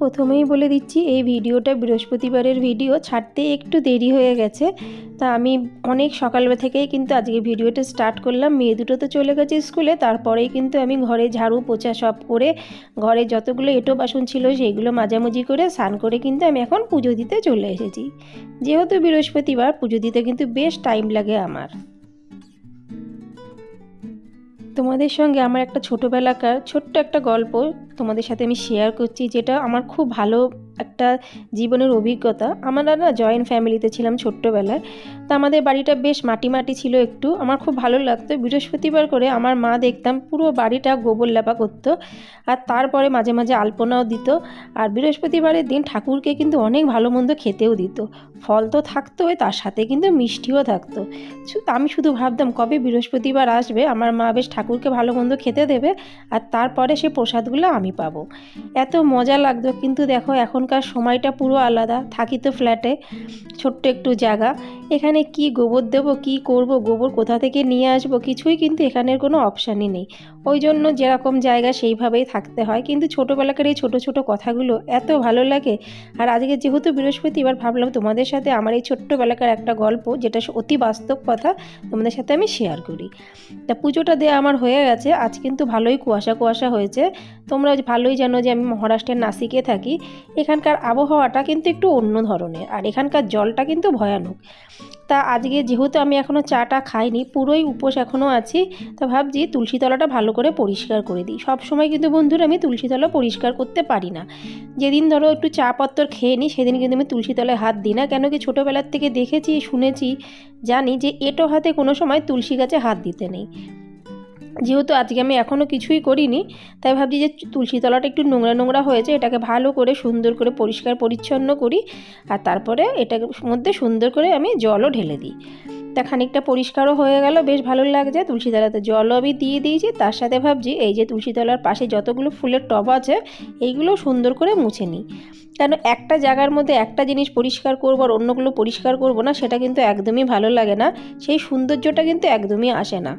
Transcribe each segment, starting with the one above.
প্রথমেই বলে দিচ্ছি, এই ভিডিওটা বৃহস্পতিবারের ভিডিও, ছাড়তে একটু দেরি হয়ে গেছে। তা আমি অনেক সকালবেলা থেকেই কিন্তু আজকে ভিডিওটা স্টার্ট করলাম। মেয়ে দুটো তো চলে গেছে স্কুলে, তারপরেই কিন্তু আমি ঘরে ঝাড়ু, পোছা সব করে, ঘরে যতগুলো এঁটো বাসন ছিল সেইগুলো মাঝামাঝি করে স্নান করে কিন্তু আমি এখন পুজো দিতে চলে এসেছি। যেহেতু বৃহস্পতিবার, পুজো দিতে কিন্তু বেশ টাইম লাগে আমার। তোমাদের সঙ্গে আমার একটা ছোটোবেলাকার ছোট্ট একটা গল্প তোমাদের সাথে আমি শেয়ার করছি, যেটা আমার খুব ভালো একটা জীবনের অভিজ্ঞতা। আমরা না জয়েন্ট ফ্যামিলিতে ছিলাম ছোট্টবেলায়। তা আমাদের বাড়িটা বেশ মাটি মাটি ছিল একটু। আমার খুব ভালো লাগতো। বৃহস্পতিবার করে আমার মা দেখতাম পুরো বাড়িটা গোবর লেপা করতো আর তারপরে মাঝে মাঝে আলপনাও দিত। আর বৃহস্পতিবারের দিন ঠাকুরকে কিন্তু অনেক ভালো মন্দ খেতেও দিত। ফল তো থাকতোই তার সাথে কিন্তু মিষ্টিও থাকতো। আমি শুধু ভাবতাম কবে বৃহস্পতিবার আসবে? আমার মা বেশ ঠাকুরকে ভালো মন্দ খেতে দেবে আর তারপরে সে প্রসাদগুলো আমি পাবো। এত মজা লাগতো। কিন্তু দেখো, এখনকার সময়টা পুরো আলাদা। থাকি তো ফ্ল্যাটে, ছোট্ট একটু জায়গা। এখানে কি গোবর দেবো, কি করব, গোবর কোথা থেকে নিয়ে আসব কিছুই কিন্তু এখানের কোনো অপশানই নেই। ওই জন্য যেরকম জায়গা সেইভাবেই থাকতে হয়। কিন্তু ছোটোবেলাকার এই ছোটো ছোটো কথাগুলো এত ভালো লাগে। আর আজকে যেহেতু বৃহস্পতিবার, ভাবলাম তোমাদের সাথে আমার এই ছোট্টবেলাকার একটা গল্প, যেটা অতি বাস্তব কথা, তোমাদের সাথে আমি শেয়ার করি। তা পুজোটা দেওয়া আমার হয়ে গেছে। আজ কিন্তু ভালোই কুয়াশা কুয়াশা হয়েছে। তোমরা ভালোই জানো যে আমি মহারাষ্ট্রের নাসিকে থাকি। এখানকার আবহাওয়াটা কিন্তু একটু অন্য ধরনের, আর এখানকার জলটা কিন্তু ভয়ানক। তা আজকে যেহেতু আমি এখনও চাটা খাইনি, পুরোই উপোস এখনও আছি, তা ভাবছি তুলসীতলাটা ভালো করে পরিষ্কার করে দিই। সব সময় কিন্তু বন্ধুরা আমি তুলসীতলা পরিষ্কার করতে পারি না। যেদিন ধরো একটু চা পত্তর খেয়ে নিই, সেদিন কিন্তু আমি তুলসীতলায় হাত দিই না, কেন কি ছোটোবেলার থেকে দেখেছি, শুনেছি, জানি যে এটো হাতে কোনো সময় তুলসী গাছে হাত দিতে নেই। যেহেতু আজকে আমি এখনও কিছুই করিনি, তাই ভাবছি যে তুলসী তলাটা একটু নোংরা নোংরা হয়েছে, এটাকে ভালো করে সুন্দর করে পরিষ্কার পরিচ্ছন্ন করি, আর তারপরে এটার মধ্যে সুন্দর করে আমি জলও ঢেলে দিই। তা খানিকটা পরিষ্কারও হয়ে গেল, বেশ ভালো লাগছে। তুলসীতলাতে জলও আমি দিয়ে দিয়েছি, তার সাথে ভাবছি এই যে তুলসীতলার পাশে যতগুলো ফুলের টব আছে, এইগুলো সুন্দর করে মুছে নিই। কেন একটা জায়গার মধ্যে একটা জিনিস পরিষ্কার করব আর অন্যগুলো পরিষ্কার করব না, সেটা কিন্তু একদমই ভালো লাগে না। সেই সৌন্দর্যটা কিন্তু একদমই আসে না।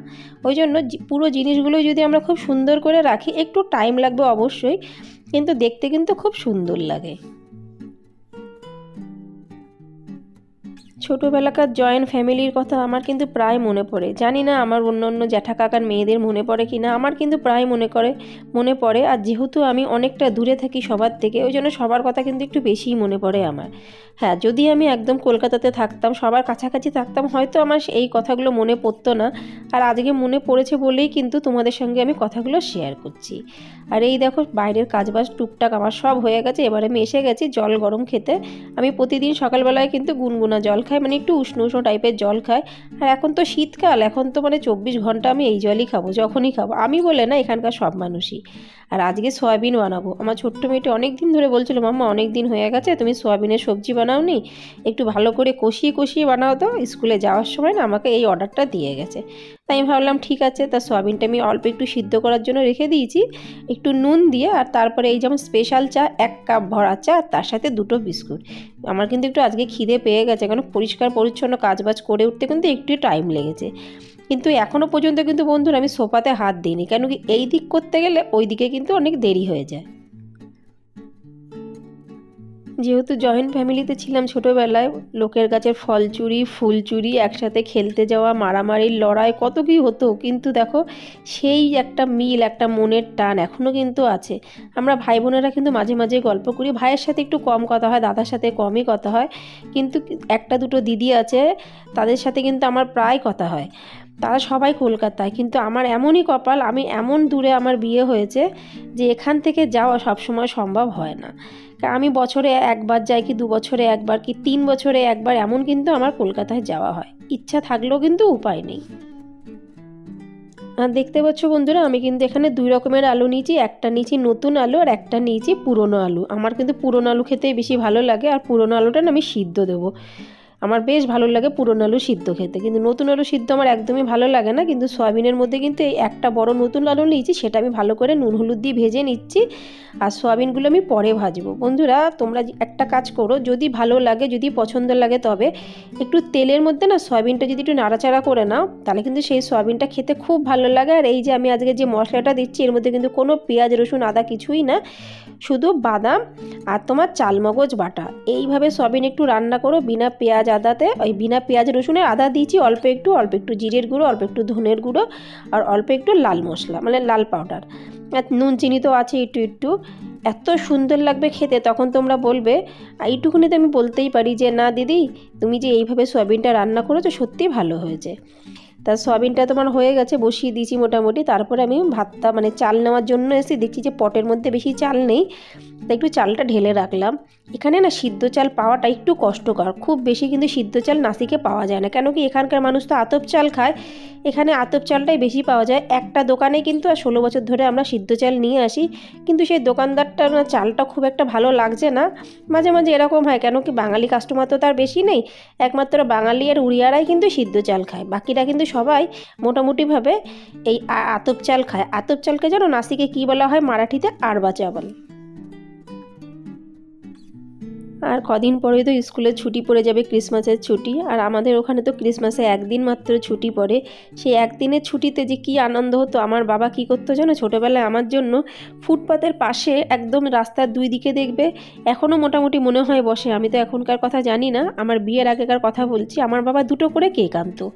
ওই জন্য পুরো জিনিসগুলো যদি আমরা খুব সুন্দর করে রাখি, একটু টাইম লাগবে অবশ্যই, কিন্তু দেখতে কিন্তু খুব সুন্দর লাগে। ছোটোবেলাকার জয়েন্ট ফ্যামিলির কথা আমার কিন্তু প্রায় মনে পড়ে। জানি না আমার অন্য অন্য জ্যাঠা কাকার মেয়েদের মনে পড়ে কি না, আমার কিন্তু প্রায় মনে করে, মনে পড়ে। আর যেহেতু আমি অনেকটা দূরে থাকি সবার থেকে, ওই জন্য সবার কথা কিন্তু একটু বেশিই মনে পড়ে আমার। হ্যাঁ যদি আমি একদম কলকাতাতে থাকতাম, সবার কাছাকাছি থাকতাম, হয়তো আমার এই কথাগুলো মনে পড়তো না। আর আজকে মনে পড়েছে বলেই কিন্তু তোমাদের সঙ্গে আমি কথাগুলো শেয়ার করছি। আর এই দেখো, বাইরের কাজবাজ টুকটাক আমার সব হয়ে গেছে, এবার আমি এসে গেছি জল গরম খেতে। আমি প্রতিদিন সকালবেলায় কিন্তু গুনগুনা জল খাই মানে একটু উষ্ণ উষ্ণ টাইপের জল খাই। আর এখন তো শীতকাল, এখন তো মানে চব্বিশ ঘণ্টা আমি এই জলই খাব, যখনই খাব। আমি বলে না, এখানকার সব মানুষই। আর আজকে সয়াবিন বানাবো। আমার ছোট্ট মেয়েটি অনেক দিন ধরে বলছিল, মাম্মা অনেক দিন হয়ে গেছে, তুমি সয়াবিনের সবজি বানাও। নি একটু ভালো করে কষিয়ে কষিয়ে বানাও তো, স্কুলে যাওয়ার সময় না আমাকে এই অর্ডারটা দিয়ে গেছে। তাই আমি ভাবলাম, ঠিক আছে, তা সোয়াবিনটা আমি অল্প একটু সিদ্ধ করার জন্য রেখে দিয়েছি, একটু নুন দিয়ে, আর তারপরে এই যেমন স্পেশাল চা, এক কাপ ভরা চা, আর তার সাথে দুটো বিস্কুট। আমার কিন্তু একটু আজকে খিদে পেয়ে গেছে কারণ পরিষ্কার, পরিচ্ছন্ন কাজবাজ করে উঠতে কিন্তু একটু টাইম লেগেছে। কিন্তু এখনও পর্যন্ত কিন্তু বন্ধুরা আমি সোফাতে হাত দিইনি, কেন কি এই দিক করতে গেলে ওই দিকে কিন্তু অনেক দেরি হয়ে যায়। যেহেতু জয়েন্ট ফ্যামিলিতে ছিলাম ছোটোবেলায়, লোকের কাছে ফল চুরি, ফুল চুরি, একসাথে খেলতে যাওয়া, মারামারির লড়াই, কত কী হতো। কিন্তু দেখো, সেই একটা মিল, একটা মনের টান এখনও কিন্তু আছে। আমরা ভাই বোনেরা কিন্তু মাঝে মাঝে গল্প করি, ভাইয়ের সাথে একটু কম কথা হয়, দাদার সাথে কমই কথা হয়। কিন্তু একটা দুটো দিদি আছে, তাদের সাথে কিন্তু আমার প্রায় কথা হয়। তারা সবাই কলকাতায়। কিন্তু আমার এমনই কপাল, আমি এমন দূরে আমার বিয়ে হয়েছে যে এখান থেকে যাওয়া সবসময় সম্ভব হয় না। আমি বছরে একবার যাই কি দু বছরে একবার কি তিন বছরে একবার, এমন কিন্তু আমার কলকাতায় যাওয়া হয়। ইচ্ছা থাকলেও কিন্তু উপায় নেই। আর দেখতে পাচ্ছ বন্ধুরা, আমি কিন্তু এখানে দুই রকমের আলু নিয়েছি, একটা নিয়েছি নতুন আলু আর একটা নিয়েছি পুরনো আলু। আমার কিন্তু পুরনো আলু খেতেই বেশি ভালো লাগে আর পুরনো আলুটা আমি সিদ্ধ দেবো। আমার বেশ ভালো লাগে পুরনো আলু সিদ্ধ খেতে। কিন্তু নতুন আলু সিদ্ধ আমার একদমই ভালো লাগে না। কিন্তু সয়াবিনের মধ্যে কিন্তু এই একটা বড় নতুন আলু নিয়েছি, সেটা আমি ভালো করে নুন হলুদ দিয়ে ভেজে নিচ্ছি আর সয়াবিনগুলো আমি পরে ভাজবো। বন্ধুরা, তোমরা একটা কাজ করো, যদি ভালো লাগে, যদি পছন্দ লাগে তবে একটু তেলের মধ্যে না সয়াবিনটা যদি একটু নাড়াচাড়া করে নাও, তাহলে কিন্তু সেই সয়াবিনটা খেতে খুব ভালো লাগে। আর এই যে আমি আজকে যে মশলাটা দিচ্ছি, এর মধ্যে কিন্তু কোনো পেঁয়াজ, রসুন, আদা কিছুই না, শুধু বাদাম আর তোমার চালমগজ বাটা। এইভাবে সয়াবিন একটু রান্না করো, বিনা পেঁয়াজ আদাতে ওই বিনা পেঁয়াজ, রসুনের আদা দিয়েছি, অল্প একটু অল্প একটু জিরের গুঁড়ো, অল্প একটু ধনের গুঁড়ো আর অল্প একটু লাল মশলা মানে লাল পাউডার আর নুন, চিনি তো আছে একটু একটু। এত সুন্দর লাগবে খেতে, তখন তোমরা বলবে। এইটুকুনি তো আমি বলতেই পারি যে, না, দিদি, তুমি যে এইভাবে সয়াবিনটা রান্না করেছ, সত্যিই ভালো হয়েছে। তা সয়াবিনটা তোমার হয়ে গেছে, বসিয়ে দিয়েছি মোটামুটি। তারপরে আমি ভাতটা মানে চাল নেওয়ার জন্য এসে দেখছি যে পটের মধ্যে বেশি চাল নেই। তা একটু চালটা ঢেলে রাখলাম। এখানে না সিদ্ধ চাল পাওয়াটা একটু কষ্টকর। খুব বেশি কিন্তু সিদ্ধ চাল নাসিকে পাওয়া যায় না। কেন কি এখানকার মানুষ তো আতপ চাল খায়। এখানে আতপ চালটাই বেশি পাওয়া যায়। একটা দোকানে কিন্তু আর ষোলো বছর ধরে আমরা সিদ্ধ চাল নিয়ে আসি। কিন্তু সেই দোকানদারটার না চালটা খুব একটা ভালো লাগছে না। মাঝে মাঝে এরকম হয়। কেন কি বাঙালি কাস্টমার তো তার বেশি নেই। একমাত্র বাঙালি আর উড়িয়ারাই কিন্তু সিদ্ধ চাল খায়। বাকিরা কিন্তু সবাই মোটামুটিভাবে এই আতপ চাল খায়। আতপ চালকে যেন নাসিকে কী বলা হয়? মারাঠিতে আরবা চাবল আর কদিন পরেই তো স্কুলের ছুটি পড়ে যাবে ক্রিসমাসের ছুটি। আর আমাদের ওখানে তো ক্রিসমাসে একদিন মাত্র ছুটি পড়ে। সেই একদিনের ছুটিতে যে কী আনন্দ হতো, আমার বাবা কী করতো জানো? ছোটোবেলায় আমার জন্য ফুটপাতের পাশে একদম রাস্তার দুই দিকে দেখবে এখনও মোটামুটি মনে হয় বসে। আমি তো এখনকার কথা জানি না, আমার বিয়ের আগেকার কথা বলছি। আমার বাবা দুটো করে কেক আনতো।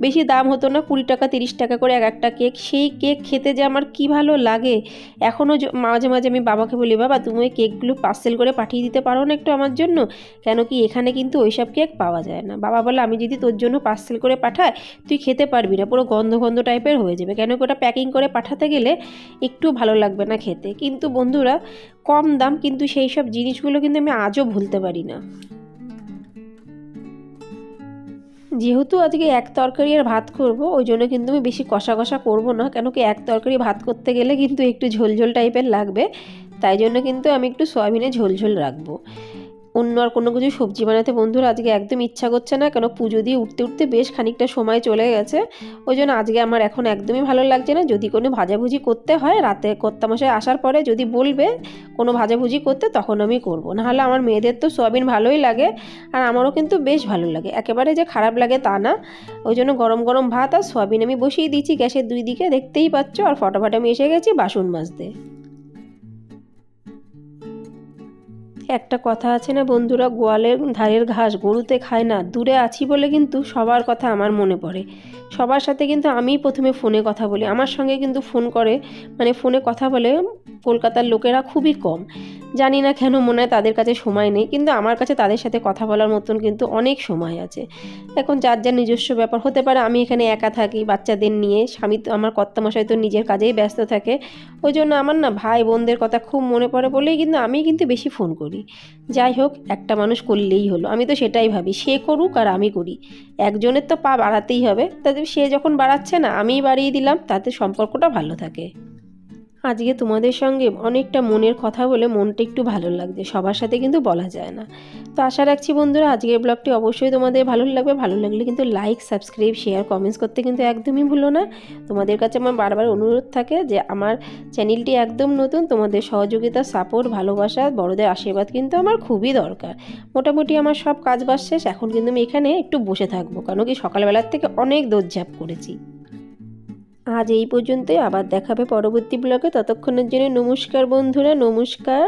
বেশি দাম হতো না, কুড়ি টাকা, তিরিশ টাকা করে এক একটা কেক। সেই কেক খেতে যে আমার কী ভালো লাগে এখনও মাঝে মাঝে আমি বাবাকে বলি, বাবা, তুমি ওই কেকগুলো পার্সেল করে পাঠিয়ে দিতে পারো না একটু আমার জন্য? কেন কি এখানে কিন্তু ওইসব কেক পাওয়া যায় না। বাবা বলে আমি যদি তোর জন্য পার্সেল করে পাঠাই, তুই খেতে পারবি না। পুরো গন্ধ গন্ধ টাইপের হয়ে যাবে। কেন কি ওটা প্যাকিং করে পাঠাতে গেলে একটু ভালো লাগবে না খেতে? কিন্তু বন্ধুরা, কম দাম কিন্তু সেই সব জিনিসগুলো কিন্তু আমি আজও ভুলতে পারি না। যেহেতু আজকে এক তরকারি আর ভাত করব, ওই জন্য কিন্তু আমি বেশি কষা কষা করব না। কেন কি এক তরকারি ভাত করতে গেলে কিন্তু একটু ঝোলঝোল টাইপের লাগবে। তাই জন্য কিন্তু আমি একটু সয়াবিনে ঝোলঝোল রাখব। অন্য আর কোনো কিছু সবজি বানাতে। বন্ধুরা, আজকে একদম ইচ্ছা করছে না, কেন পুজো দিয়ে উঠতে উঠতে বেশ খানিকটা সময় চলে গেছে। ওই জন্য আজকে আমার এখন একদমই ভালো লাগছে না। যদি কোনো ভাজাভুজি করতে হয়, রাতে কর্তামশাই আসার পরে যদি বলবে কোনো ভাজাভুজি করতে, তখন আমি করব। নাহলে আমার মেয়েদের তো সোয়াবিন ভালোই লাগে, আর আমারও কিন্তু বেশ ভালো লাগে। একেবারে যে খারাপ লাগে তা না। ওই জন্য গরম গরম ভাত আর সোয়াবিন আমি বসিয়ে দিয়েছি গ্যাসের দুই দিকে, দেখতেই পাচ্ছ। আর ফটাফট আমি এসে গেছি বাসন মাজতে। একটা কথা আছে না বন্ধুরা, গোয়ালের ধারের ঘাস গরুতে খায় না। দূরে আছি বলে কিন্তু সবার কথা আমার মনে পড়ে। সবার সাথে কিন্তু আমি প্রথমে ফোনে কথা বলি। আমার সঙ্গে কিন্তু ফোন করে মানে ফোনে কথা বলে, কলকাতার লোকেরা খুবই কম। জানি না কেন মনে হয় তাদের কাছে সময় নেই, কিন্তু আমার কাছে তাদের সাথে কথা বলার মতন কিন্তু অনেক সময় আছে। এখন যার যার নিজস্ব ব্যাপার হতে পারে, আমি এখানে একা থাকি, বাচ্চাদের নিয়ে, স্বামী তো আমার কর্তামশাই তো নিজের কাজেই ব্যস্ত থাকে। ওই জন্য আমার না ভাই বোনদের কথা খুব মনে পড়ে বলেই কিন্তু আমি কিন্তু বেশি ফোন করি। যাই হোক, একটা মানুষ করলেই হলো, আমি তো সেটাই ভাবি, সে করুক আর আমি করি। একজনের তো পা বাড়াতেই হবে, তাতে সে যখন বাড়াচ্ছে না, আমিই বাড়িয়ে দিলাম, তাতে সম্পর্কটা ভালো থাকে। আজকে তোমাদের সঙ্গে অনেকটা মনের কথা বলে মনটা একটু ভালো লাগছে। সবার সাথে কিন্তু বলা যায় না। তো আশা রাখছি বন্ধুরা, আজকের ব্লগটি অবশ্যই তোমাদের ভালো লাগবে। ভালো লাগলে কিন্তু লাইক সাবস্ক্রাইব শেয়ার কমেন্টস করতে কিন্তু একদমই ভুলো না। তোমাদের কাছে আমার বারবার অনুরোধ থাকে যে আমার চ্যানেলটি একদম নতুন, তোমাদের সহযোগিতা সাপোর্ট ভালোবাসা, বড়দের আশীর্বাদ কিন্তু আমার খুবই দরকার। মোটামুটি আমার সব কাজ বাজ শেষ। এখন কিন্তু আমি এখানে একটু বসে থাকব। কারণ কি সকালবেলার থেকে অনেক দৌড়ঝাঁপ করেছি। আজ এই পর্যন্তই। আবার দেখাবে পরবর্তী ব্লগে। ততক্ষণের জন্য নমস্কার বন্ধুরা নমস্কার।